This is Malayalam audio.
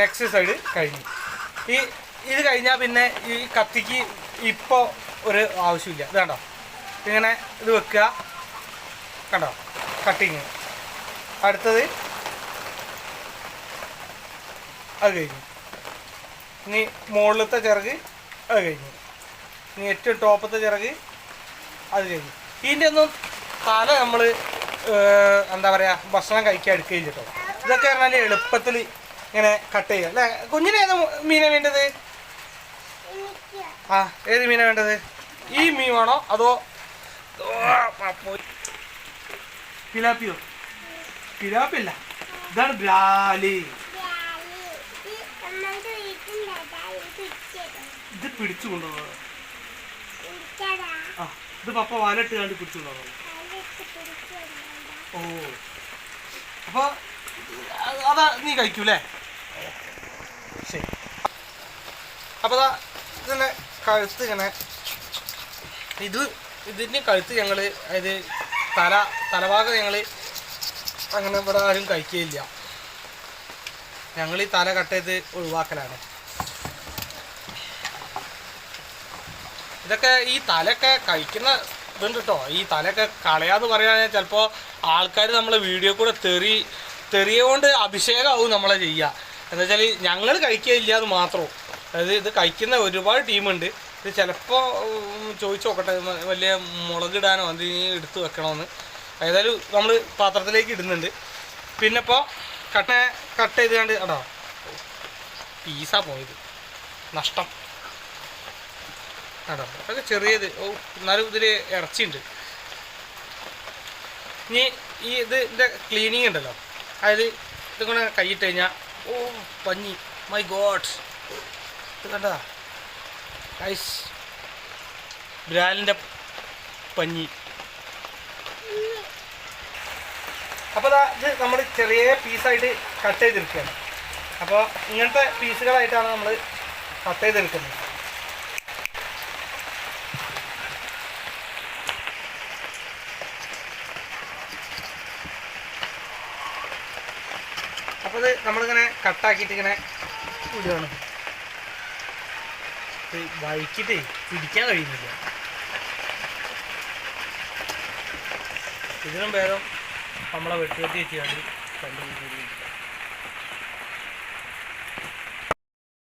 നെക്സ്റ്റ് സൈഡ് കഴിഞ്ഞു. ഈ ഇത് കഴിഞ്ഞാൽ പിന്നെ ഈ കത്തിക്ക് ഇപ്പോൾ ഒരു ആവശ്യമില്ല. ഇത് കണ്ടോ? ഇങ്ങനെ ഇത് വെക്കുക. കണ്ടോ? കട്ടിങ് അടുത്തത് അത് കഴിഞ്ഞു. ഇനി മുകളിലത്തെ ചിറക് അത് കഴിഞ്ഞു. ഇനി ഏറ്റവും ടോപ്പത്തെ ചിറക് അത് കഴിഞ്ഞു. ഇതിന്റെ ഒന്നും തല നമ്മൾ എന്താ പറയുക ഭക്ഷണം കഴിക്കാൻ എടുക്കുകയില്ല കേട്ടോ ഇതൊക്കെ പറഞ്ഞാൽ എളുപ്പത്തിൽ ഇങ്ങനെ കട്ട് ചെയ്യുക. അല്ലേ? കുഞ്ഞിന് ഏത് മീനാണ് വേണ്ടത്? ആ ഏത് മീനാണ് വേണ്ടത്? ഈ മീൻ വേണോ അതോ. പിലാപ്പിയോ? പിലാപ്പില്ല ഇതാണ് ബ്രാലി. ഇത് പിടിച്ചു ആ ഇത് പപ്പ വാലിട്ട് കണ്ട് പിടിച്ചു ഓ. അപ്പൊ അതാ നീ കഴിക്കൂലേ ശരി. അപ്പൊ ദാ ഇതിന്റെ കഴുത്ത് ഇങ്ങനെ ഇത് ഇതിന്റെ കഴുത്ത് ഞങ്ങൾ അതായത് തല തലഭാഗം ഞങ്ങൾ അങ്ങനെ ഇവിടെ ആരും കഴിക്കുകയില്ല. ഞങ്ങൾ ഈ തല കട്ട് ചെയ്ത് ഒഴിവാക്കലാണ്. ഇതൊക്കെ ഈ തലയൊക്കെ കഴിക്കുന്ന ഇതുണ്ട് കേട്ടോ ഈ തലയൊക്കെ കളയാന്ന് പറയുകയാണെങ്കിൽ ചിലപ്പോൾ ആൾക്കാർ നമ്മളെ വീഡിയോ കൂടെ തെറി തെറിയ കൊണ്ട് അഭിഷേകമാവും നമ്മളെ ചെയ്യുക എന്താ വെച്ചാൽ ഞങ്ങൾ കഴിക്കുകയില്ല അത് മാത്രം. അതായത് ഇത് കഴിക്കുന്ന ഒരുപാട് ടീമുണ്ട്. ഇത് ചിലപ്പോൾ ചോദിച്ചു നോക്കട്ടെ വലിയ മുളകിടാനോ അതിന് എടുത്ത് വെക്കണമെന്ന് ഏതായാലും നമ്മൾ പാത്രത്തിലേക്ക് ഇടുന്നുണ്ട്. പിന്നെ ഇപ്പോൾ കട്ട കട്ട് ചെയ്ത് കണ്ട് അടാ പീസാ പോയത്. നഷ്ടം. അടാ അതൊക്കെ ചെറിയത്. ഓ എന്നാലും ഇതിൽ ഇറച്ചിയുണ്ട് ഇനി ഈ ഇതിന്റെ ക്ലീനിങ് ഉണ്ടല്ലോ. അതായത് ഇതിങ്ങനെ കൈയിട്ട് കഴിഞ്ഞാൽ ഓ പഞ്ഞി. മൈ ഗോഡ് ഇത് കണ്ട? ഐസ് ബ്രാലിന്റെ പഞ്ഞി. അപ്പോൾ ദാ ഇത് നമ്മൾ ചെറിയ പീസായിട്ട് കട്ട് ചെയ്തെടുക്കുകയാണ് അപ്പോൾ ഇങ്ങനത്തെ പീസുകളായിട്ടാണ് നമ്മൾ കട്ട് ചെയ്തെടുക്കുന്നത്. അപ്പോൾ ഇത് നമ്മളിങ്ങനെ കട്ടാക്കിയിട്ട് ഇങ്ങനെ വിടുകയാണ് വഴിക്കിട്ട് പിടിക്കാൻ കഴിയുന്നില്ല. ഇതിനും ഭേദം നമ്മളെ വെട്ടുകെട്ടി വെച്ചാൽ കണ്ടുപിടിച്ചിരിക്കും